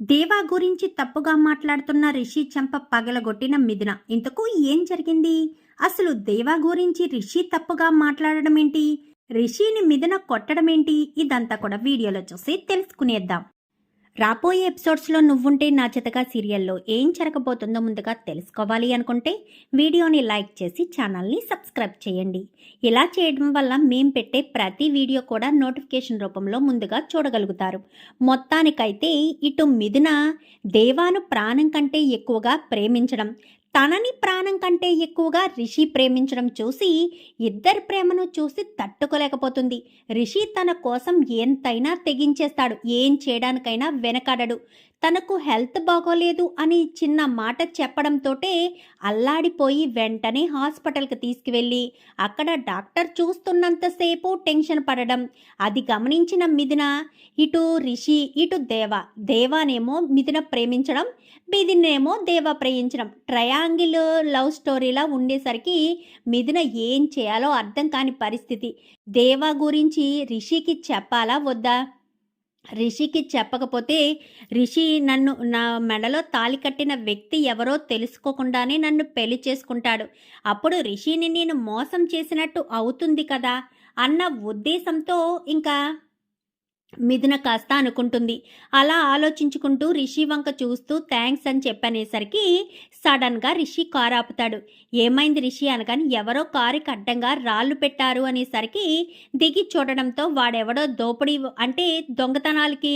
దేవా గురించి తప్పుగా మాట్లాడుతున్న రిషి చెంప పగలగొట్టిన మిథున. ఇంతకు ఏం జరిగింది? అసలు దేవా గురించి రిషి తప్పుగా మాట్లాడడం ఏంటి? రిషిని మిథున కొట్టడం ఏంటి? ఇదంతా కూడా వీడియోలో చూసి తెలుసుకునేద్దాం. రాబోయే ఎపిసోడ్స్లో నువ్వుంటే నా చితగా సీరియల్లో ఏం జరగబోతుందో ముందుగా తెలుసుకోవాలి అనుకుంటే వీడియోని లైక్ చేసి ఛానల్ని సబ్స్క్రైబ్ చేయండి. ఇలా చేయడం వల్ల మేం పెట్టే ప్రతి వీడియో కూడా నోటిఫికేషన్ రూపంలో ముందుగా చూడగలుగుతారు. మొత్తానికైతే ఇటు మిథున దేవాను ప్రాణం కంటే ఎక్కువగా ప్రేమించడం తనని ప్రాణం కంటే ఎక్కువగా రిషి ప్రేమించడం చూసి ఇద్దరి ప్రేమను చూసి తట్టుకోలేకపోతుంది. రిషి తన కోసం ఎంతైనా తెగించేస్తాడు. ఏం చేయడానికైనా వెనకాడడు. తనకు హెల్త్ బాగోలేదు అని చిన్న మాట చెప్పడంతోటే అల్లాడిపోయి వెంటనే హాస్పిటల్కి తీసుకువెళ్ళి అక్కడ డాక్టర్ చూస్తున్నంతసేపు టెన్షన్ పడడం. అది గమనించిన మిథున ఇటు రిషి ఇటు దేవ దేవానేమో మిథున ప్రేమించడం మిథునేమో దేవ ప్రేమించడం. ట్రయాంగిల్ లవ్ స్టోరీలా ఉండేసరికి మిథున ఏం చేయాలో అర్థం కాని పరిస్థితి. దేవ గురించి రిషికి చెప్పాలా వద్దా? రిషికి చెప్పకపోతే రిషి నన్ను నా మెడలో తాలి కట్టిన వ్యక్తి ఎవరో తెలుసుకోకుండానే నన్ను పెళ్ళి చేసుకుంటాడు. అప్పుడు రిషిని నేను మోసం చేసినట్టు అవుతుంది కదా అన్న ఉద్దేశంతో ఇంకా మిథున కాస్త అనుకుంటుంది. అలా ఆలోచించుకుంటూ రిషి వంక చూస్తూ థ్యాంక్స్ అని చెప్పనేసరికి సడన్గా రిషి కారు ఆపుతాడు. ఏమైంది రిషి అనగాని ఎవరో కారుకి అడ్డంగా రాళ్ళు పెట్టారు అనేసరికి దిగి చూడడంతో వాడెవడో దోపిడీ అంటే దొంగతనాలకి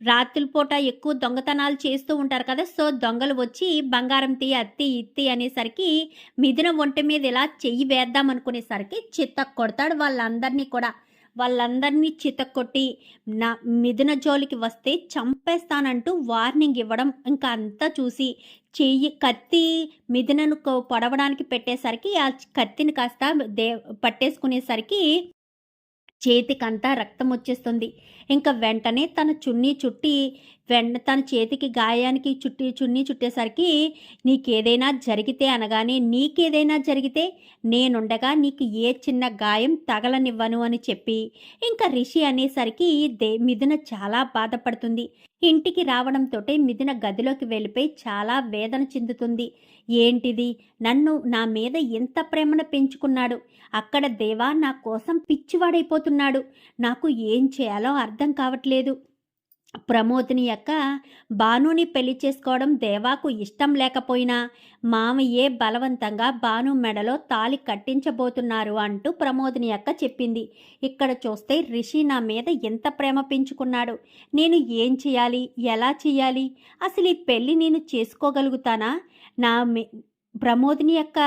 రాత్రిపూట ఎక్కువ దొంగతనాలు చేస్తూ ఉంటారు కదా సో దొంగలు వచ్చి బంగారం తీ అత్తి ఇత్తి అనేసరికి మిథున ఒంటి మీద ఇలా చెయ్యి వేద్దాం అనుకునేసరికి చిత్త కొడతాడు వాళ్ళందరినీ కూడా. వాళ్ళందరినీ చితక్కొట్టి నా మిథున జోలికి వస్తే చంపేస్తానంటూ వార్నింగ్ ఇవ్వడం ఇంకా అంతా చూసి చెయ్యి కత్తి మిథునను పొడవడానికి పెట్టేసరికి ఆ కత్తిని కాస్త దే పట్టేసుకునేసరికి చేతికంతా రక్తం వచ్చేస్తుంది ఇంకా వెంటనే తన చున్నీ చుట్టి వెంట తన చేతికి గాయానికి చుట్టి చున్నీ చుట్టేసరికి నీకేదైనా జరిగితే అనగానే నీకేదైనా జరిగితే నేనుండగా నీకు ఏ చిన్న గాయం తగలనివ్వను అని చెప్పి ఇంకా రిషి అనేసరికి దే మిథున చాలా బాధపడుతుంది. ఇంటికి రావడంతో మిథున గదిలోకి వెళ్ళిపోయి చాలా వేదన చెందుతుంది. ఏంటిది? నన్ను నా మీద ఎంత ప్రేమను పెంచుకున్నాడు? అక్కడ దేవా నా కోసం పిచ్చివాడైపోతున్నాడు. నాకు ఏం చేయాలో అర్థం కావట్లేదు. ప్రమోద్ని యొక్క భానుని పెళ్ళి చేసుకోవడం దేవాకు ఇష్టం లేకపోయినా మామయ్యే బలవంతంగా భాను మెడలో తాలి కట్టించబోతున్నారు అంటూ ప్రమోదిని అక్క చెప్పింది. ఇక్కడ చూస్తే రిషి నా మీద ఎంత ప్రేమ పెంచుకున్నాడు. నేను ఏం చేయాలి? ఎలా చేయాలి? అసలు ఈ పెళ్ళి నేను చేసుకోగలుగుతానా? నా మీ ప్రమోదిని యొక్క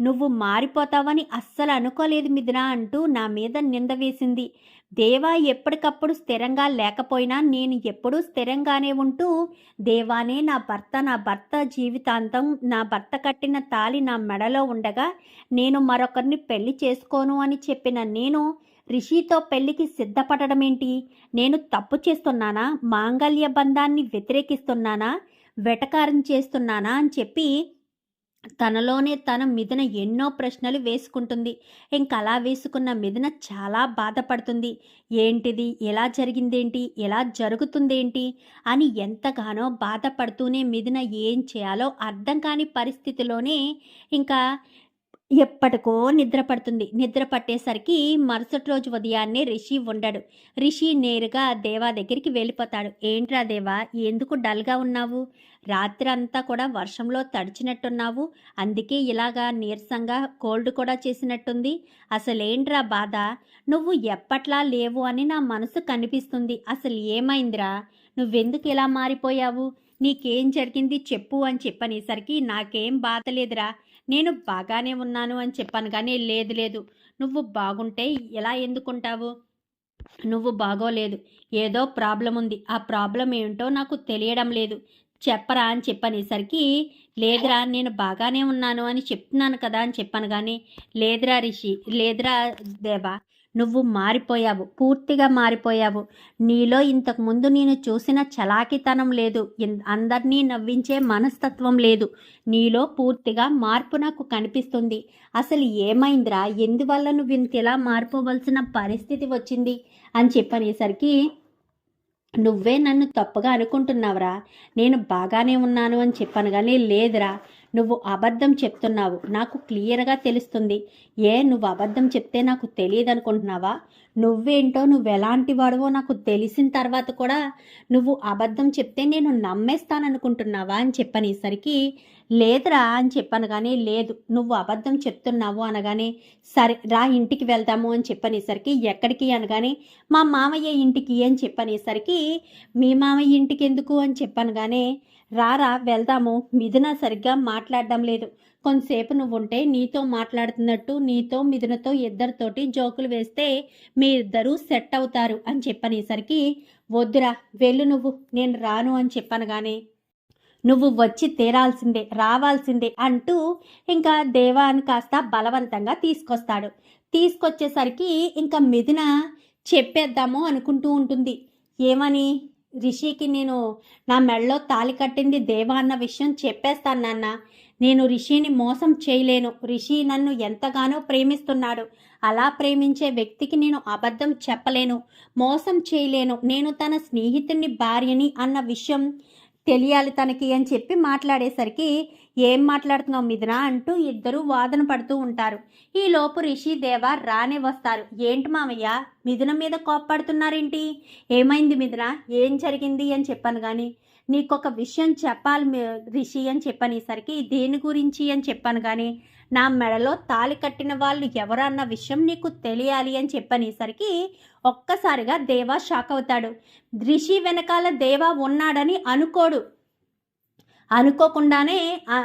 నువ్వు మారిపోతావని అస్సలు అనుకోలేదు మిథున అంటూ నా మీద నింద వేసింది. దేవా ఎప్పటికప్పుడు స్థిరంగా లేకపోయినా నేను ఎప్పుడూ స్థిరంగానే ఉంటూ దేవానే నా భర్త నా భర్త జీవితాంతం నా భర్త కట్టిన తాలి నా మెడలో ఉండగా నేను మరొకరిని పెళ్ళి చేసుకోను అని చెప్పిన నేను రిషితో పెళ్ళికి సిద్ధపడడం నేను తప్పు చేస్తున్నానా? మాంగళ్య బంధాన్ని వ్యతిరేకిస్తున్నానా? వెటకారం చేస్తున్నానా? అని చెప్పి తనలోనే తన మిథున ఎన్నో ప్రశ్నలు వేసుకుంటుంది. ఇంకలా వేసుకున్న మిథున చాలా బాధపడుతుంది. ఏంటిది? ఎలా జరిగిందేంటి? ఎలా జరుగుతుందేంటి? అని ఎంతగానో బాధపడుతూనే మిథున ఏం చేయాలో అర్థం కాని పరిస్థితిలోనే ఇంకా ఎప్పటికో నిద్ర పడుతుంది. నిద్ర పట్టేసరికి మరుసటి రోజు ఉదయాన్నే రిషి ఉండడు. రిషి నేరుగా దేవా దగ్గరికి వెళ్ళిపోతాడు. ఏంట్రా దేవా ఎందుకు డల్గా ఉన్నావు? రాత్రి అంతా కూడా వర్షంలో తడిచినట్టున్నావు. అందుకే ఇలాగా నీరసంగా కోల్డ్ కూడా చేసినట్టుంది. అసలేంట్రా బాధ? నువ్వు ఎప్పట్లా లేవు అని నా మనసు కనిపిస్తుంది. అసలు ఏమైందిరా? నువ్వెందుకు ఇలా మారిపోయావు? నీకేం జరిగింది చెప్పు అని చెప్పనేసరికి నాకేం బాధ లేదురా. నేను బాగానే ఉన్నాను అని చెప్పాను కానీ లేదు లేదు. నువ్వు బాగుంటే ఎలా ఎందుకుంటావు? నువ్వు బాగోలేదు. ఏదో ప్రాబ్లం ఉంది ఆ ప్రాబ్లం ఏంటో నాకు తెలియడం లేదు. చెప్పరా అని చెప్పనేసరికి లేదురా నేను బాగానే ఉన్నాను అని చెప్తున్నాను కదా అని చెప్పాను కానీ లేదురా రిషి లేదురా దేవా నువ్వు మారిపోయావు పూర్తిగా మారిపోయావు. నీలో ఇంతకు ముందు నేను చూసిన చలాకితనం లేదు. అందరినీ నవ్వించే మనస్తత్వం లేదు. నీలో పూర్తిగా మార్పు నాకు కనిపిస్తుంది. అసలు ఏమైందిరా? ఎందువల్ల నువ్వు ఇంతలా మారిపోవలసిన పరిస్థితి వచ్చింది? అని చెప్పనేసరికి నువ్వే నన్ను తప్పుగా అనుకుంటున్నావురా. నేను బాగానే ఉన్నాను అని చెప్పాను కానీ లేదురా. నువ్వు అబద్ధం చెప్తున్నావు. నాకు క్లియర్గా తెలుస్తుంది. ఏ నువ్వు అబద్ధం చెప్తే నాకు తెలియదు అనుకుంటున్నావా నువ్వేంటో నువ్వు ఎలాంటి వాడవో నాకు తెలిసిన తర్వాత కూడా నువ్వు అబద్ధం చెప్తే నేను నమ్మేస్తాననుకుంటున్నావా అని చెప్పనేసరికి లేదురా అని చెప్పాను కానీ లేదు నువ్వు అబద్ధం చెప్తున్నావు అనగానే సరే రా ఇంటికి వెళ్దాము అని చెప్పనేసరికి ఎక్కడికి అనగానే మా మామయ్య ఇంటికి అని చెప్పనేసరికి మీ మామయ్య ఇంటికి ఎందుకు అని చెప్పాను కానీ రారా వెళ్దాము మిథున సరిగ్గా మాట్లాడడం లేదు. కొంతసేపు నువ్వు ఉంటే నీతో మాట్లాడుతున్నట్టు నీతో మిథునతో ఇద్దరితోటి జోకులు వేస్తే మీ ఇద్దరూ సెట్ అవుతారు అని చెప్పనేసరికి వద్దురా వెళ్ళు నువ్వు నేను రాను అని చెప్పాను కానీ నువ్వు వచ్చి తీరాల్సిందే రావాల్సిందే అంటూ ఇంకా దేవాన్ని కాస్త బలవంతంగా తీసుకొస్తాడు. తీసుకొచ్చేసరికి ఇంకా మిథున చెప్పేద్దాము అనుకుంటూ ఉంటుంది. ఏమని? రిషికి నేను నా మెడలో తాలి కట్టింది దేవా అన్న విషయం చెప్పేస్తాను నాన్న. నేను రిషిని మోసం చేయలేను. రిషి నన్ను ఎంతగానో ప్రేమిస్తున్నాడు. అలా ప్రేమించే వ్యక్తికి నేను అబద్ధం చెప్పలేను. మోసం చేయలేను. నేను తన స్నేహితుని భార్యని అన్న విషయం తెలియాలి తనకి అని చెప్పి మాట్లాడేసరికి ఏం మాట్లాడుతున్నావు మిథున? అంటూ ఇద్దరు వాదన పడుతూ ఉంటారు. ఈ లోపు రిషి దేవ రానే వస్తారు. ఏంటి మామయ్య మిథున మీద కోప్పడుతున్నారేంటి? ఏమైంది మిథున? ఏం జరిగింది? అని చెప్పాను కానీ నీకొక విషయం చెప్పాలి రిషి అని చెప్పనేసరికి దేని గురించి అని చెప్పాను కానీ నా మెడలో తాలి కట్టిన వాళ్ళు ఎవరన్న విషయం నీకు తెలియాలి అని చెప్పనేసరికి ఒక్కసారిగా దేవా షాక్ అవుతాడు. రిషి వెనకాల దేవా ఉన్నాడని అనుకోడు. అనుకోకుండానే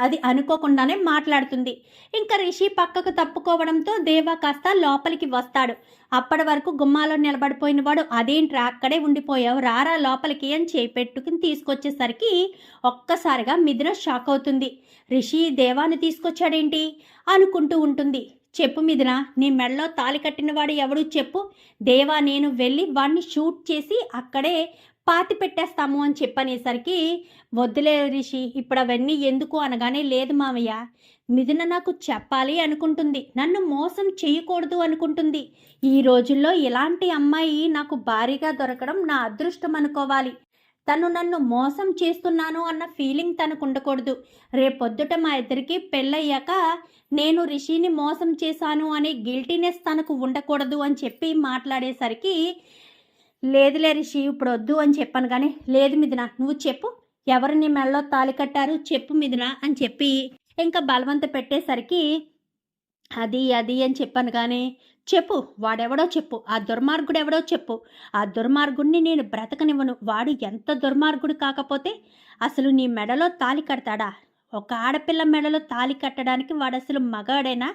అది అనుకోకుండానే మాట్లాడుతుంది. ఇంకా రిషి పక్కకు తప్పుకోవడంతో దేవా కాస్త లోపలికి వస్తాడు. అప్పటి వరకు గుమ్మాలో నిలబడిపోయిన వాడు అదేంట్రా అక్కడే ఉండిపోయావు రారా లోపలికి అని చేపెట్టుకుని తీసుకొచ్చేసరికి ఒక్కసారిగా మిథున షాక్ అవుతుంది. రిషి దేవాన్ని తీసుకొచ్చాడేంటి? అనుకుంటూ ఉంటుంది. చెప్పు మిథున నీ మెడలో తాలి కట్టినవాడు ఎవడు చెప్పు? దేవా నేను వెళ్ళి వాడిని షూట్ చేసి అక్కడే పాతి పెట్టేస్తాము అని చెప్పనేసరికి వద్దులే రిషి ఇప్పుడు అవన్నీ ఎందుకు అనగానే లేదు మామయ్య మిథున నాకు చెప్పాలి అనుకుంటుంది. నన్ను మోసం చేయకూడదు అనుకుంటుంది. ఈ రోజుల్లో ఇలాంటి అమ్మాయి నాకు భారీగా దొరకడం నా అదృష్టం అనుకోవాలి. తను నన్ను మోసం చేస్తున్నాను అన్న ఫీలింగ్ తనకు ఉండకూడదు రేపొద్దుట మా ఇద్దరికి పెళ్ళయ్యాక నేను రిషిని మోసం చేశాను అనే గిల్టీనెస్ తనకు ఉండకూడదు అని చెప్పి మాట్లాడేసరికి లేదులే రిషి ఇప్పుడు వద్దు అని చెప్పాను కానీ లేదు మిథున నువ్వు చెప్పు. ఎవరు నీ మెడలో తాలి కట్టారు చెప్పు మిథున అని చెప్పి ఇంకా బలవంత పెట్టేసరికి అది అది అని చెప్పాను కానీ చెప్పు వాడెవడో చెప్పు. ఆ దుర్మార్గుడు ఎవడో చెప్పు. ఆ దుర్మార్గుడిని నేను బ్రతకనివ్వను. వాడు ఎంత దుర్మార్గుడు కాకపోతే అసలు నీ మెడలో తాలి కడతాడా? ఒక ఆడపిల్ల మెడలో తాలి కట్టడానికి వాడు అసలు మగాడేనా?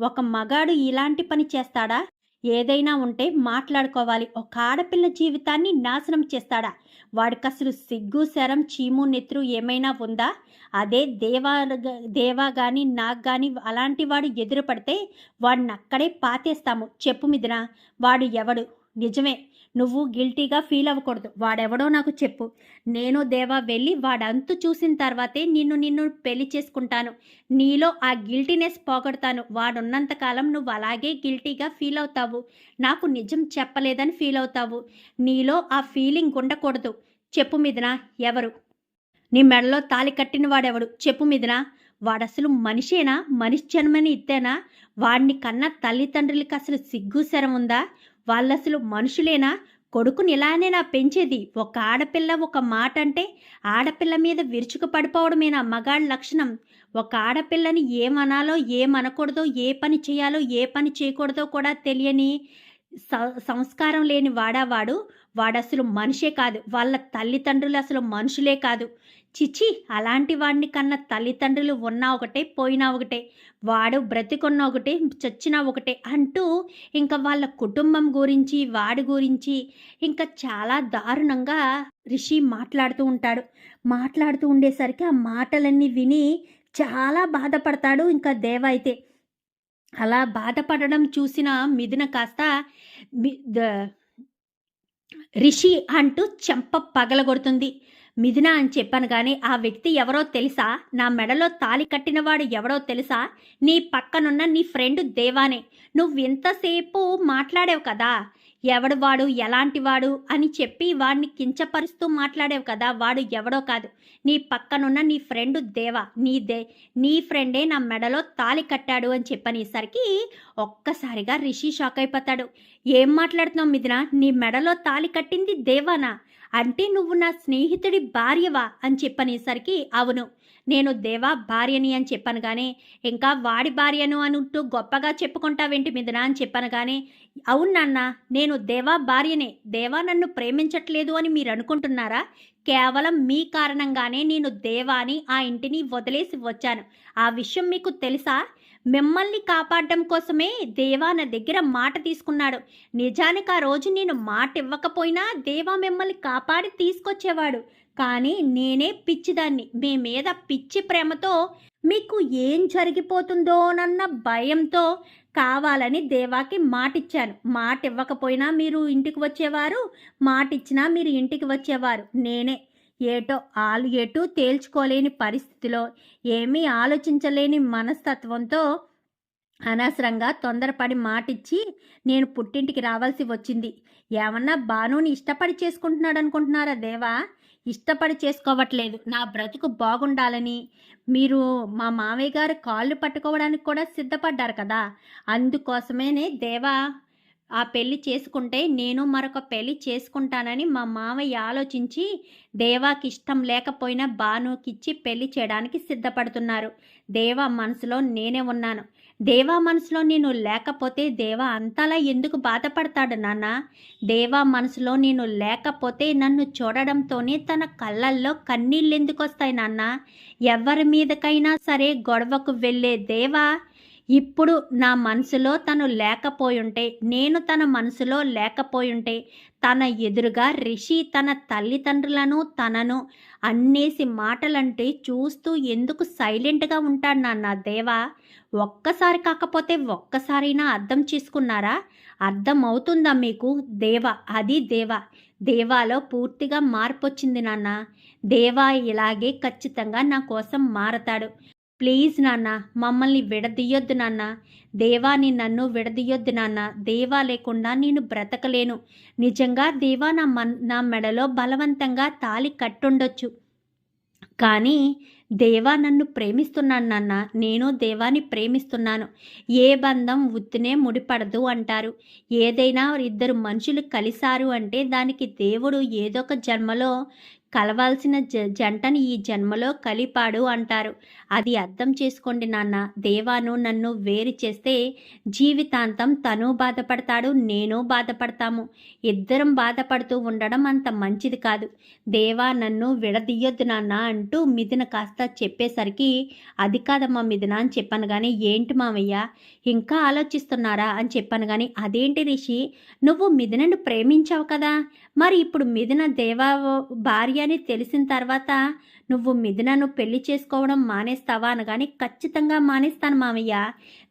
ఒక మగాడు ఇలాంటి పని చేస్తాడా? ఏదైనా ఉంటే మాట్లాడుకోవాలి. ఒక ఆడపిల్ల జీవితాన్ని నాశనం చేస్తాడా? వాడికి అసలు సిగ్గు శరం చీము నెత్రు ఏమైనా ఉందా? అదే దేవా దేవా కానీ నాకు కానీ అలాంటి వాడు ఎదురు పడితే వాడిని అక్కడే పాతేస్తాము. చెప్పు మిదిన వాడు ఎవడు? నిజమే నువ్వు గిల్టీగా ఫీల్ అవ్వకూడదు. వాడెవడో నాకు చెప్పు. నేను దేవా వెళ్ళి వాడంతు చూసిన తర్వాతే నిన్ను నిన్ను పెళ్ళి చేసుకుంటాను. నీలో ఆ గిల్టీనెస్ పోగొడతాను. వాడున్నంతకాలం నువ్వు అలాగే గిల్టీగా ఫీల్ అవుతావు. నాకు నిజం చెప్పలేదని ఫీల్ అవుతావు. నీలో ఆ ఫీలింగ్ ఉండకూడదు. చెప్పు మీదనా ఎవరు? నీ మెడలో తాలి కట్టిన వాడెవడు? చెప్పు మీదనా వాడసలు మనిషేనా? మనిషి జన్మని ఇత్తేనా? వాడిని కన్నా తల్లిదండ్రులకి అసలు సిగ్గు శరం ఉందా? వాళ్ళసలు మనుషులేనా? కొడుకుని ఇలానేనా పెంచేది. ఒక ఆడపిల్ల ఒక మాట అంటే ఆడపిల్ల మీద విరుచుకు పడిపోవడమేనా మగాళ్ళ లక్షణం. ఒక ఆడపిల్లని ఏమనాలో ఏమనకూడదో ఏ పని చేయాలో ఏ పని చేయకూడదో కూడా తెలియని సంస్కారం లేని వాడావాడు వాడసలు మనిషే కాదు. వాళ్ళ తల్లిదండ్రులు అసలు మనుషులే కాదు. చిచి అలాంటి వాడిని కన్నా తల్లిదండ్రులు ఉన్నా ఒకటే పోయినా ఒకటే. వాడు బ్రతికున్న ఒకటే చచ్చినా ఒకటే అంటూ ఇంకా వాళ్ళ కుటుంబం గురించి వాడి గురించి ఇంకా చాలా దారుణంగా రిషి మాట్లాడుతూ ఉంటాడు. మాట్లాడుతూ ఉండేసరికి ఆ మాటలన్నీ విని చాలా బాధపడతాడు ఇంకా దేవ అయితే. అలా బాధపడడం చూసిన మిథున కాస్త రిషి అంటూ చెంప పగలగొడుతుంది. మిథున అని చెప్పాను కానీ ఆ వ్యక్తి ఎవరో తెలుసా? నా మెడలో తాలి కట్టినవాడు ఎవరో తెలుసా? నీ పక్కనున్న నీ ఫ్రెండ్ దేవానే. నువ్వు ఇంతసేపు మాట్లాడావు కదా? ఎవడు వాడు ఎలాంటి వాడు అని చెప్పి వాడిని కించపరుస్తూ మాట్లాడేవు కదా వాడు ఎవడో కాదు. నీ పక్కనున్న నీ ఫ్రెండ్ దేవా నీ దే నీ ఫ్రెండే నా మెడలో తాలి కట్టాడు అని చెప్పనేసరికి ఒక్కసారిగా రిషి షాక్ అయిపోతాడు. ఏం మాట్లాడుతున్నావు మిదిన నీ మెడలో తాలి కట్టింది దేవానా? అంటే నువ్వు నా స్నేహితుడి భార్యవా అని చెప్పనేసరికి అవును. నేను దేవా భార్యని అని చెప్పాను కానీ ఇంకా వాడి భార్యను అనుంటూ గొప్పగా చెప్పుకుంటావేంటి మిదిన అని చెప్పాను కానీ అవును నాన్న నేను దేవా భార్యనే. దేవా నన్ను ప్రేమించట్లేదు అని మీరు అనుకుంటున్నారా? కేవలం మీ కారణంగానే నేను దేవాని ఆ ఇంటిని వదిలేసి వచ్చాను. ఆ విషయం మీకు తెలుసా? మిమ్మల్ని కాపాడడం కోసమే దేవా నా దగ్గర మాట తీసుకున్నాడు. నిజానికి ఆ రోజు నేను మాట ఇవ్వకపోయినా దేవా మిమ్మల్ని కాపాడి తీసుకొచ్చేవాడు. కానీ నేనే పిచ్చిదాన్ని. మీ మీద పిచ్చి ప్రేమతో మీకు ఏం జరిగిపోతుందోనన్న భయంతో కావాలని దేవాకి మాటిచ్చాను. మాట ఇవ్వకపోయినా మీరు ఇంటికి వచ్చేవారు మాట ఇచ్చినా మీరు ఇంటికి వచ్చేవారు. నేనే ఏటో ఆలు ఎటు తేల్చుకోలేని పరిస్థితిలో ఏమీ ఆలోచించలేని మనస్తత్వంతో అనవసరంగా తొందరపడి మాటిచ్చి నేను పుట్టింటికి రావాల్సి వచ్చింది. ఏమన్నా బానుని ఇష్టపడి చేసుకుంటున్నాడు అనుకుంటున్నారా దేవా? ఇష్టపడి చేసుకోవట్లేదు. నా బ్రతుకు బాగుండాలని. మీరు మా మామయ్య గారు కాళ్ళు పట్టుకోవడానికి కూడా సిద్ధపడ్డారు కదా. అందుకోసమేనే దేవా ఆ పెళ్ళి చేసుకుంటే నేను మరొక పెళ్ళి చేసుకుంటానని మా మామయ్య ఆలోచించి దేవాకి ఇష్టం లేకపోయినా బానుకిచ్చి పెళ్ళి చేయడానికి సిద్ధపడుతున్నారు. దేవా మనసులో నేనే ఉన్నాను. దేవా మనసులో నేను లేకపోతే దేవా అంతలా ఎందుకు బాధపడతాడు నాన్న? దేవా మనసులో నేను లేకపోతే నన్ను చూడడంతోనే తన కళ్ళల్లో కన్నీళ్ళు ఎందుకు వస్తాయి నాన్న? ఎవరి మీదకైనా సరే గొడవకు వెళ్ళే దేవా ఇప్పుడు నా మనసులో తను లేకపోయుంటే నేను తన మనసులో లేకపోయుంటే తన ఎదురుగా రిషి తన తల్లిదండ్రులను తనను అన్నేసి మాటలంటే చూస్తూ ఎందుకు సైలెంట్గా ఉంటాడు నాన్న దేవా? ఒక్కసారి కాకపోతే ఒక్కసారైనా అర్థం చేసుకున్నారా? అర్థం అవుతుందా మీకు? దేవ అది దేవ. దేవాలో పూర్తిగా మార్పు వచ్చింది నాన్న. దేవా ఇలాగే ఖచ్చితంగా నా కోసం మారతాడు. ప్లీజ్ నాన్న మమ్మల్ని విడదీయొద్దు నాన్న. దేవాని నన్ను విడదీయొద్దు నాన్న. దేవా లేకుండా నేను బ్రతకలేను. నిజంగా దేవా నా మన్ నా మెడలో బలవంతంగా తాలి కట్టుండొచ్చు. కానీ దేవా నన్ను ప్రేమిస్తున్నాను నాన్న. నేను దేవాని ప్రేమిస్తున్నాను. ఏ బంధం ఉత్తినే ముడిపడదు అంటారు. ఏదైనా ఇద్దరు మనుషులు కలిశారు అంటే దానికి దేవుడు ఏదో ఒక జన్మలో కలవాల్సిన జ జంటని ఈ జన్మలో కలిపాడు అంటారు. అది అర్థం చేసుకోండి నాన్న. దేవాను నన్ను వేరు చేస్తే జీవితాంతం తను బాధపడతాడు నేను బాధపడతాము. ఇద్దరం బాధపడుతూ ఉండడం అంత మంచిది కాదు. దేవా నన్ను విడదీయొద్దు నాన్న అంటూ మిథున కాస్త చెప్పేసరికి అది కాదమ్మా మిథున అని చెప్పాను కానీ ఏంటి మామయ్య ఇంకా ఆలోచిస్తున్నారా అని చెప్పాను కానీ అదేంటి రిషి? నువ్వు మిథునను ప్రేమించావు కదా. మరి ఇప్పుడు మిథున దేవా భార్య అని తెలిసిన తర్వాత నువ్వు మిథునను పెళ్ళి చేసుకోవడం మానేస్తావా అనగాని ఖచ్చితంగా మానేస్తాను మామయ్య.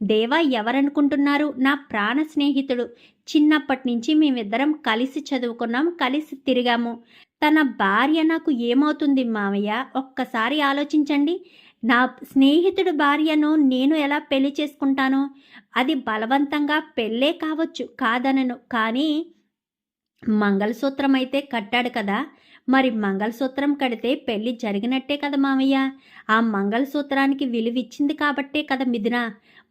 దేవా ఎవరనుకుంటున్నారు? నా ప్రాణ స్నేహితుడు. చిన్నప్పటి నుంచి మేమిద్దరం కలిసి చదువుకున్నాం కలిసి తిరిగాము. తన భార్య నాకు ఏమవుతుంది మామయ్య? ఒక్కసారి ఆలోచించండి. నా స్నేహితుడు భార్యను నేను ఎలా పెళ్ళి చేసుకుంటాను? అది బలవంతంగా పెళ్ళే కావచ్చు కాదనను. కానీ మంగళసూత్రం అయితే కట్టాడు కదా. మరి మంగళసూత్రం కడితే పెళ్ళి జరిగినట్టే కదా మామయ్య ఆ మంగళసూత్రానికి విలువిచ్చింది కాబట్టే కదా మిథున.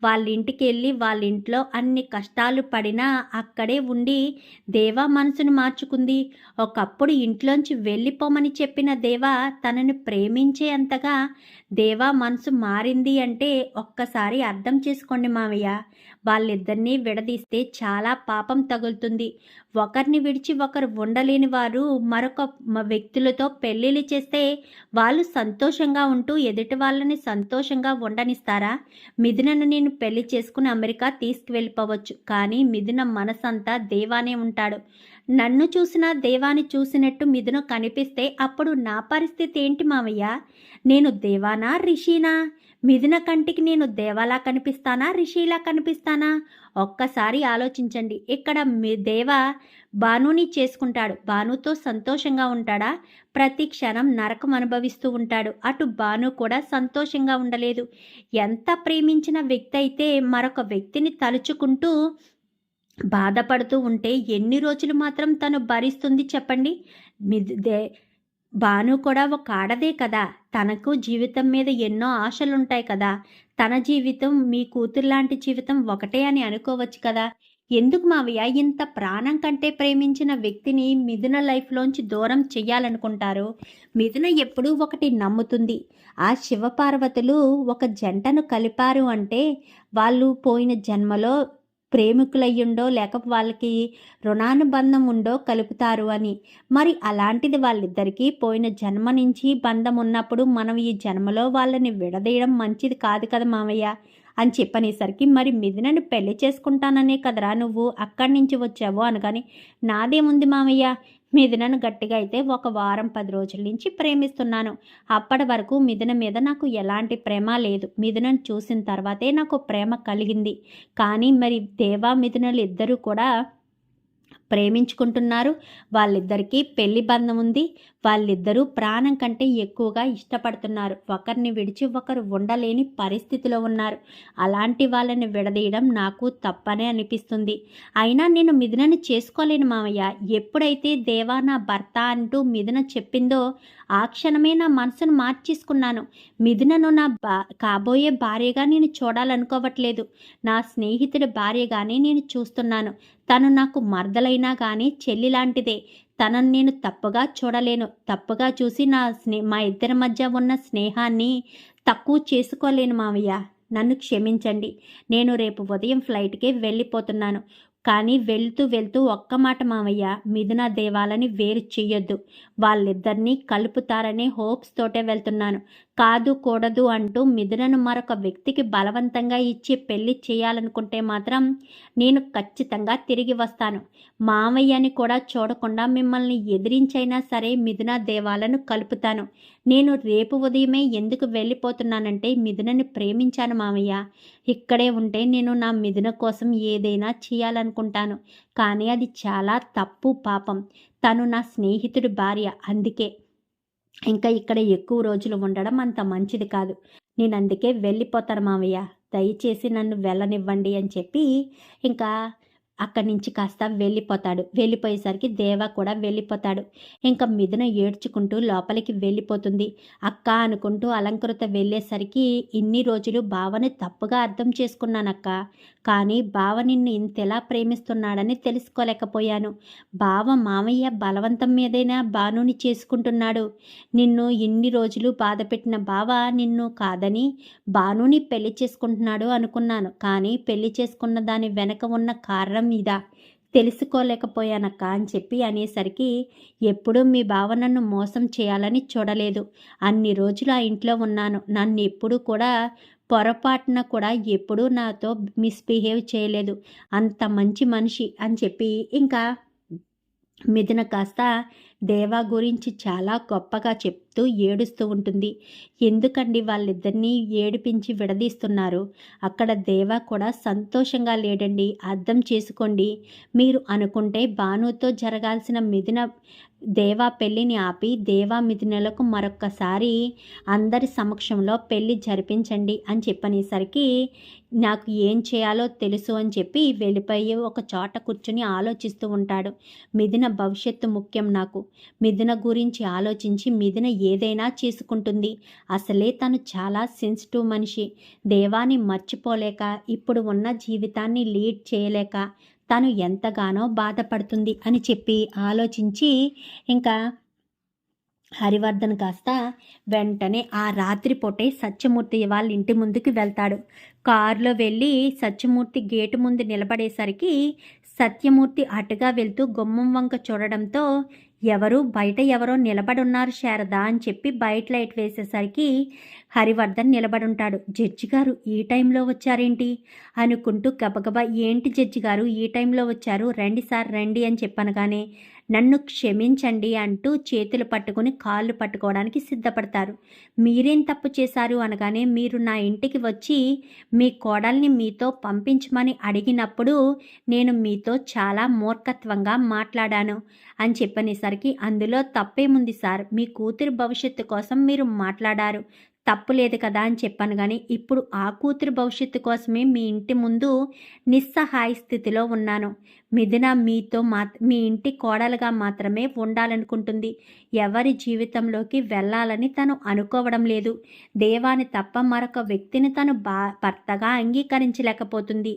వాళ్ళింటికి వెళ్ళి వాళ్ళ ఇంట్లో అన్ని కష్టాలు పడినా అక్కడే ఉండి దేవా మనసును మార్చుకుంది. ఒకప్పుడు ఇంట్లోంచి వెళ్ళిపోమని చెప్పిన దేవా తనని ప్రేమించే అంతగా దేవా మనసు మారింది అంటే ఒక్కసారి అర్థం చేసుకోండి మామయ్య. వాళ్ళిద్దరినీ విడదీస్తే చాలా పాపం తగులుతుంది. ఒకరిని విడిచి ఒకరు ఉండలేని వారు మరొక వ్యక్తులతో పెళ్ళిళ్ళు చేస్తే వాళ్ళు సంతోషంగా ఉంటూ ఎదుటి వాళ్ళని సంతోషంగా ఉండనిస్తారా? మిథునను నేను పెళ్ళి చేసుకుని అమెరికా తీసుకువెళ్ళిపోవచ్చు కానీ మిథున మనసంతా దేవానే ఉంటాడు. నన్ను చూసినా దేవాని చూసినట్టు మిథున కనిపిస్తే అప్పుడు నా పరిస్థితి ఏంటి మావయ్య? నేను దేవానా రిషీనా? మిథున కంటికి నేను దేవాలా కనిపిస్తానా? రిషిలా కనిపిస్తానా? ఒక్కసారి ఆలోచించండి. ఇక్కడ మీ దేవ భానుని చేసుకుంటాడు. భానుతో సంతోషంగా ఉంటాడా? ప్రతి క్షణం నరకం అనుభవిస్తూ ఉంటాడు. అటు భాను కూడా సంతోషంగా ఉండలేదు. ఎంత ప్రేమించిన వ్యక్తి అయితే మరొక వ్యక్తిని తలుచుకుంటూ బాధపడుతూ ఉంటే ఎన్ని రోజులు మాత్రం తను భరిస్తుంది చెప్పండి? మిద్- దే భాను కూడా ఒక ఆడదే కదా? తనకు జీవితం మీద ఎన్నో ఆశలుంటాయి కదా? తన జీవితం మీ కూతురు లాంటి జీవితం ఒకటే అని అనుకోవచ్చు కదా? ఎందుకు మావయ్య ఇంత ప్రాణం కంటే ప్రేమించిన వ్యక్తిని మిథున లైఫ్లోంచి దూరం చెయ్యాలనుకుంటారు? మిథున ఎప్పుడూ ఒకటి నమ్ముతుంది. ఆ శివపార్వతులు ఒక జంటను కలిపారు అంటే వాళ్ళు పోయిన జన్మలో ప్రేమికులయ్యుండో లేక వాళ్ళకి రుణానుబంధం ఉండో కలుపుతారు అని. మరి అలాంటిది వాళ్ళిద్దరికీ పోయిన జన్మ నుంచి బంధం ఉన్నప్పుడు మనం ఈ జన్మలో వాళ్ళని విడదీయడం మంచిది కాదు కదా మామయ్య? అని చెప్పనేసరికి మరి మిథునను పెళ్ళి చేసుకుంటాననే కదరా నువ్వు? అక్కడి నుంచి వచ్చావు అనగాని నాదేముంది మామయ్య? మిథునను గట్టిగా అయితే ఒక వారం పది రోజుల నుంచి ప్రేమిస్తున్నాను. అప్పటి వరకు మిథున మీద నాకు ఎలాంటి ప్రేమ లేదు. మిథునను చూసిన తర్వాతే నాకు ప్రేమ కలిగింది. కానీ మరి దేవా మిథునలు ఇద్దరూ కూడా ప్రేమించుకుంటున్నారు. వాళ్ళిద్దరికీ పెళ్ళి బంధం ఉంది. వాళ్ళిద్దరూ ప్రాణం కంటే ఎక్కువగా ఇష్టపడుతున్నారు. ఒకరిని విడిచి ఒకరు ఉండలేని పరిస్థితిలో ఉన్నారు. అలాంటి వాళ్ళని విడదీయడం నాకు తప్పనే అనిపిస్తుంది. అయినా నేను మిథునని చేసుకోలేను మామయ్య. ఎప్పుడైతే దేవా నా భర్త అంటూ మిథున చెప్పిందో ఆ క్షణమే నా మనసును మార్చేసుకున్నాను. మిథునను నా బా కాబోయే భార్యగా నేను చూడాలనుకోవట్లేదు. నా స్నేహితుడి భార్యగానే నేను చూస్తున్నాను. తను నాకు మరదలైనా కానీ చెల్లి లాంటిదే తనను నేను తప్పుగా చూడలేను. తప్పుగా చూసి నా స్నే మా ఇద్దరి మధ్య ఉన్న స్నేహాన్ని తక్కువ చేసుకోలేను మావయ్య. నన్ను క్షమించండి. నేను రేపు ఉదయం ఫ్లైట్కే వెళ్ళిపోతున్నాను. కానీ వెళ్తూ వెళ్తూ ఒక్క మాట మావయ్య మిథున దేవాలని వేరు చెయ్యొద్దు. వాళ్ళిద్దరినీ కలుపుతారనే హోప్స్ తోటే వెళ్తున్నాను. కాదు కూడదు అంటూ మిథునను మరొక వ్యక్తికి బలవంతంగా ఇచ్చి పెళ్ళి చేయాలనుకుంటే మాత్రం నేను ఖచ్చితంగా తిరిగి వస్తాను. మామయ్యని కూడా చూడకుండా మిమ్మల్ని ఎదిరించైనా సరే మిథున దేవాలను కలుపుతాను. నేను రేపు ఉదయమే ఎందుకు వెళ్ళిపోతున్నానంటే మిథునని ప్రేమించాను మావయ్య ఇక్కడే ఉంటే నేను నా మిథున కోసం ఏదైనా చేయాలనుకుంటాను. కానీ అది చాలా తప్పు పాపం. తను నా స్నేహితుడి భార్య. అందుకే ఇంకా ఇక్కడ ఎక్కువ రోజులు ఉండడం అంత మంచిది కాదు. నేను అందుకే వెళ్ళిపోతాను మావయ్య. దయచేసి నన్ను వెళ్ళనివ్వండి అని చెప్పి ఇంకా అక్కడి నుంచి కాస్త వెళ్ళిపోతాడు. వెళ్ళిపోయేసరికి దేవ కూడా వెళ్ళిపోతాడు. ఇంకా మిథున ఏడ్చుకుంటూ లోపలికి వెళ్ళిపోతుంది. అక్క అనుకుంటూ అలంకృత వెళ్ళేసరికి ఇన్ని రోజులు బావని తప్పుగా అర్థం చేసుకున్నానక్క. కానీ బావ నిన్ను ఇంతెలా ప్రేమిస్తున్నాడని తెలుసుకోలేకపోయాను. బావ మామయ్య బలవంతం మీదైనా బానుని చేసుకుంటున్నాడు. నిన్ను ఇన్ని రోజులు బాధపెట్టిన బావ నిన్ను కాదని బానుని పెళ్ళి చేసుకుంటున్నాడు అనుకున్నాను. కానీ పెళ్ళి చేసుకున్న దాని వెనక ఉన్న కారణం ఇదా తెలుసుకోలేకపోయానక్క అని చెప్పి అనేసరికి ఎప్పుడూ మీ బావ నన్ను మోసం చేయాలని చూడలేదు. అన్ని రోజులు ఆ ఇంట్లో ఉన్నాను. నన్ను ఎప్పుడు కూడా పొరపాటున కూడా ఎప్పుడూ నాతో మిస్బిహేవ్ చేయలేదు. అంత మంచి మనిషి అని చెప్పి ఇంకా మిథున కాస్త దేవా గురించి చాలా గొప్పగా చెప్తూ ఏడుస్తూ ఉంటుంది. ఎందుకండి వాళ్ళిద్దరినీ ఏడిపించి విడదీస్తున్నారు? అక్కడ దేవా కూడా సంతోషంగా లేడండి. అర్థం చేసుకోండి. మీరు అనుకుంటే భానుతో జరగాల్సిన మిథున దేవా పెళ్ళిని ఆపి దేవా మిథునలకు మరొక్కసారి అందరి సమక్షంలో పెళ్ళి జరిపించండి అని చెప్పనేసరికి నాకు ఏం చేయాలో తెలుసు అని చెప్పి వెళ్ళిపోయి ఒక చోట కూర్చుని ఆలోచిస్తూ ఉంటాడు. మిథున భవిష్యత్తు ముఖ్యం నాకు. మిథున గురించి ఆలోచించి మిథున ఏదైనా చేసుకుంటుంది. అసలే తను చాలా సెన్సిటివ్ మనిషి. దేవాన్ని మర్చిపోలేక ఇప్పుడు ఉన్న జీవితాన్ని లీడ్ చేయలేక తను ఎంతగానో బాధపడుతుంది అని చెప్పి ఆలోచించి ఇంకా హరివర్ధన్ కాస్త వెంటనే ఆ రాత్రిపూటే సత్యమూర్తి వాళ్ళ ఇంటి ముందుకు వెళ్తాడు. కారులో వెళ్ళి సత్యమూర్తి గేటు ముందు నిలబడేసరికి సత్యమూర్తి అటుగా వెళ్తూ గుమ్మం వంక చూడడంతో ఎవరు బయట ఎవరో నిలబడున్నారు శారద అని చెప్పి బయట లైట్ వేసేసరికి హరివర్ధన్ నిలబడుంటాడు. జడ్జి గారు ఈ టైంలో వచ్చారేంటి? అనుకుంటూ గబగబా ఏంటి జడ్జి గారు ఈ టైంలో వచ్చారు? రండి సార్ రండి అని చెప్పనగానే నన్ను క్షమించండి అంటూ చేతులు పట్టుకుని కాళ్ళు పట్టుకోవడానికి సిద్ధపడతారు. మీరేం తప్పు చేశారు అనగానే మీరు నా ఇంటికి వచ్చి మీ కోడల్ని మీతో పంపించమని అడిగినప్పుడు నేను మీతో చాలా మూర్ఖత్వంగా మాట్లాడాను అని చెప్పనేసరికి అందులో తప్పేముంది సార్? మీ కూతురు భవిష్యత్తు కోసం మీరు మాట్లాడారు. తప్పు లేదు కదా అని చెప్పాను. కానీ ఇప్పుడు ఆ కూతురు భవిష్యత్తు కోసమే మీ ఇంటి ముందు నిస్సహాయ స్థితిలో ఉన్నాను. మిథున మీతో మా మీ ఇంటి కోడలుగా మాత్రమే ఉండాలనుకుంటుంది. ఎవరి జీవితంలోకి వెళ్ళాలని తను అనుకోవడం లేదు. దేవాని తప్ప మరొక వ్యక్తిని తను బా భర్తగా అంగీకరించలేకపోతుంది.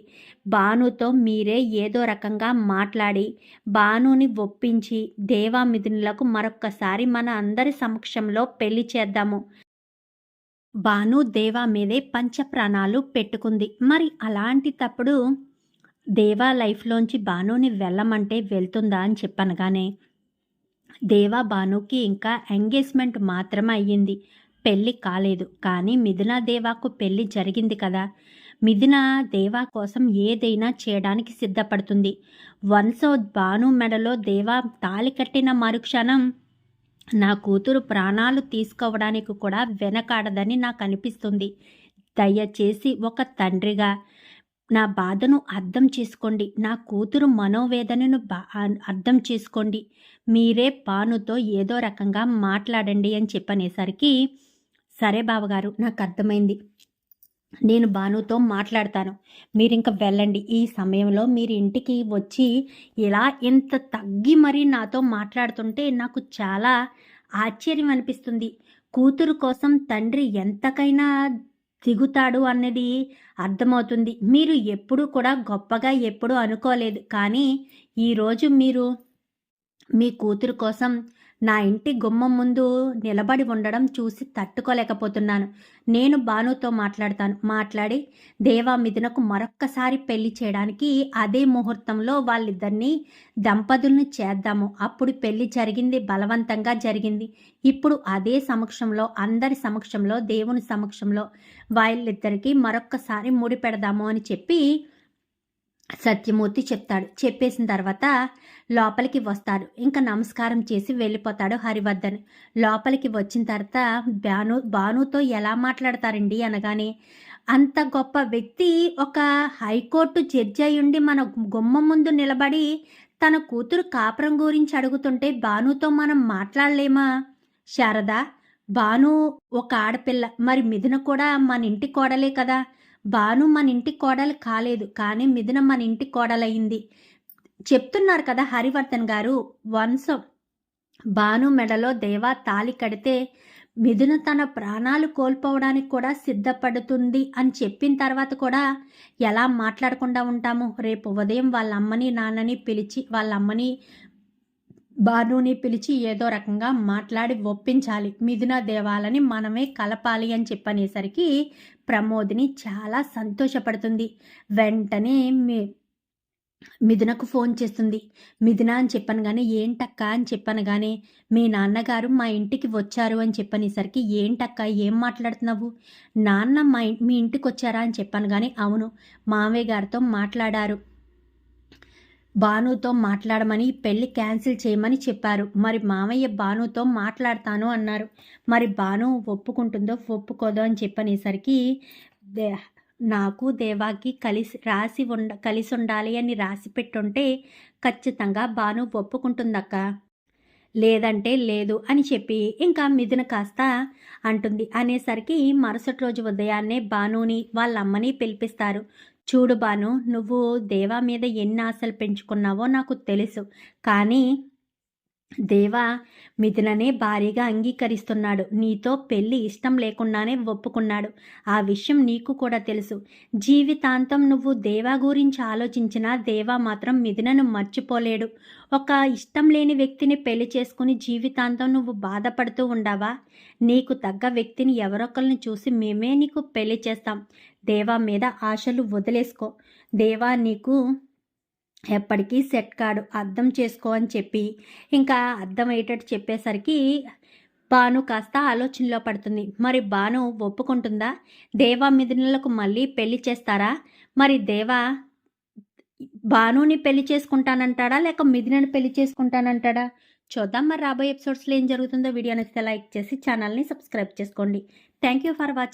భానుతో మీరే ఏదో రకంగా మాట్లాడి భానుని ఒప్పించి దేవా మిథునులకు మరొక్కసారి మన అందరి సమక్షంలో పెళ్ళి చేద్దాము. భాను దేవా మీదే పంచప్రాణాలు పెట్టుకుంది. మరి అలాంటి తప్పుడు దేవా లైఫ్లోంచి భానుని వెళ్ళమంటే వెళ్తుందా అని చెప్పనగానే దేవా బానుకి ఇంకా ఎంగేజ్మెంట్ మాత్రమే అయ్యింది. పెళ్ళి కాలేదు. కానీ మిథునా దేవాకు పెళ్ళి జరిగింది కదా. మిథునా దేవా కోసం ఏదైనా చేయడానికి సిద్ధపడుతుంది. వన్స్ భాను మెడలో దేవా తాలి కట్టిన మరుక్షణం నా కూతురు ప్రాణాలు తీసుకోవడానికి కూడా వెనకాడదని నాకు అనిపిస్తుంది దయచేసి ఒక తండ్రిగా నా బాధను అర్థం చేసుకోండి. నా కూతురు మనోవేదనను బా అర్థం చేసుకోండి. మీరే పానుతో ఏదో రకంగా మాట్లాడండి అని చెప్పనేసరికి సరే బావగారు నాకు అర్థమైంది నేను భానుతో మాట్లాడతాను. మీరు ఇంకా వెళ్ళండి. ఈ సమయంలో మీరు ఇంటికి వచ్చి ఇలా ఇంత తగ్గి మరీ నాతో మాట్లాడుతుంటే నాకు చాలా ఆశ్చర్యం అనిపిస్తుంది. కూతురు కోసం తండ్రి ఎంతకైనా దిగుతాడు అన్నది అర్థమవుతుంది. మీరు ఎప్పుడు కూడా గొప్పగా ఎప్పుడూ అనుకోలేదు. కానీ ఈరోజు మీరు మీ కూతురు కోసం నా ఇంటి గుమ్మం ముందు నిలబడి ఉండడం చూసి తట్టుకోలేకపోతున్నాను. నేను భానుతో మాట్లాడతాను. మాట్లాడి దేవా మిథునకు మరొక్కసారి పెళ్ళి చేయడానికి అదే ముహూర్తంలో వాళ్ళిద్దరినీ దంపతుల్ని చేద్దాము. అప్పుడు పెళ్ళి జరిగింది బలవంతంగా జరిగింది. ఇప్పుడు అదే సమక్షంలో అందరి సమక్షంలో దేవుని సమక్షంలో వాళ్ళిద్దరికీ మరొక్కసారి ముడి పెడదాము అని చెప్పి సత్యమూర్తి చెప్తాడు. చెప్పేసిన తర్వాత లోపలికి వస్తాడు. ఇంకా నమస్కారం చేసి వెళ్ళిపోతాడు హరివర్ధన్. లోపలికి వచ్చిన తర్వాత భాను భానుతో ఎలా మాట్లాడతారండి అనగానే అంత గొప్ప వ్యక్తి ఒక హైకోర్టు జడ్జి అయ్యుండి మన గుమ్మ ముందు నిలబడి తన కూతురు కాపురం గురించి అడుగుతుంటే భానుతో మనం మాట్లాడలేమా? శారద భాను ఒక ఆడపిల్ల. మరి మిథున కూడా మన ఇంటి కోడలే కదా. భాను మన ఇంటి కోడలు కాలేదు. కానీ మిథున మన ఇంటి కోడలయ్యింది చెప్తున్నారు కదా హరివర్ధన్ గారు వంశం. భాను మెడలో దేవా తాలి కడితే మిథున తన ప్రాణాలు కోల్పోవడానికి కూడా సిద్ధపడుతుంది అని చెప్పిన తర్వాత కూడా ఎలా మాట్లాడకుండా ఉంటాము? రేపు ఉదయం వాళ్ళ అమ్మని నాన్నని పిలిచి వాళ్ళ అమ్మని భానుని పిలిచి ఏదో రకంగా మాట్లాడి ఒప్పించాలి. మిథున దేవాలని మనమే కలపాలి అని చెప్పనేసరికి ప్రమోదిని చాలా సంతోషపడుతుంది. వెంటనే మీ మిథునకు ఫోన్ చేస్తుంది. మిథున అని చెప్పాను కానీ ఏంటక్క? అని చెప్పాను కానీ మీ నాన్నగారు మా ఇంటికి వచ్చారు అని చెప్పనేసరికి ఏంటక్క? ఏం మాట్లాడుతున్నావు? నాన్న మా మీ ఇంటికి వచ్చారా? అని చెప్పాను కానీ అవును మామయ్య గారితో మాట్లాడారు. భానుతో మాట్లాడమని పెళ్ళి క్యాన్సిల్ చేయమని చెప్పారు. మరి మామయ్య భానుతో మాట్లాడతాను అన్నారు. మరి భాను ఒప్పుకుంటుందో ఒప్పుకోదో అని చెప్పనేసరికి నాకు దేవాకి కలిసి రాసి ఉండ కలిసి ఉండాలి అని రాసి పెట్టుంటే ఖచ్చితంగా భాను ఒప్పుకుంటుందక్క. లేదంటే లేదు అని చెప్పి ఇంకా మిథున కాస్త అంటుంది. అనేసరికి మరుసటి రోజు ఉదయాన్నే భానుని వాళ్ళ అమ్మని పిలిపిస్తారు. చూడు బాను నువ్వు దేవా మీద ఎన్ని ఆశలు పెంచుకున్నావో నాకు తెలుసు. కానీ దేవా మిథుననే భారీగా అంగీకరిస్తున్నాడు. నీతో పెళ్ళి ఇష్టం లేకుండానే ఒప్పుకున్నాడు. ఆ విషయం నీకు కూడా తెలుసు. జీవితాంతం నువ్వు దేవా గురించి ఆలోచించినా దేవా మాత్రం మిథునను మర్చిపోలేడు. ఒక ఇష్టం లేని వ్యక్తిని పెళ్ళి చేసుకుని జీవితాంతం నువ్వు బాధపడుతూ ఉండవా? నీకు తగ్గ వ్యక్తిని ఎవరొకరిని చూసి మేమే నీకు పెళ్ళి చేస్తాం. దేవా మీద ఆశలు వదిలేసుకో. దేవా నీకు ఎప్పటికీ సెట్ కాడు అర్థం చేసుకో అని చెప్పి ఇంకా అర్థమయ్యేటట్టు చెప్పేసరికి బాను కాస్త ఆలోచనలో పడుతుంది. మరి బాను ఒప్పుకుంటుందా? దేవా మిథునులకు మళ్ళీ పెళ్ళి చేస్తారా? మరి దేవా బానుని పెళ్ళి చేసుకుంటానంటాడా? లేక మిథునని పెళ్ళి చేసుకుంటానంటాడా? చూద్దాం మరి రాబోయే ఎపిసోడ్స్లో ఏం జరుగుతుందో. వీడియో నచ్చితే లైక్ చేసి ఛానల్ని సబ్స్క్రైబ్ చేసుకోండి. Thank you for watching.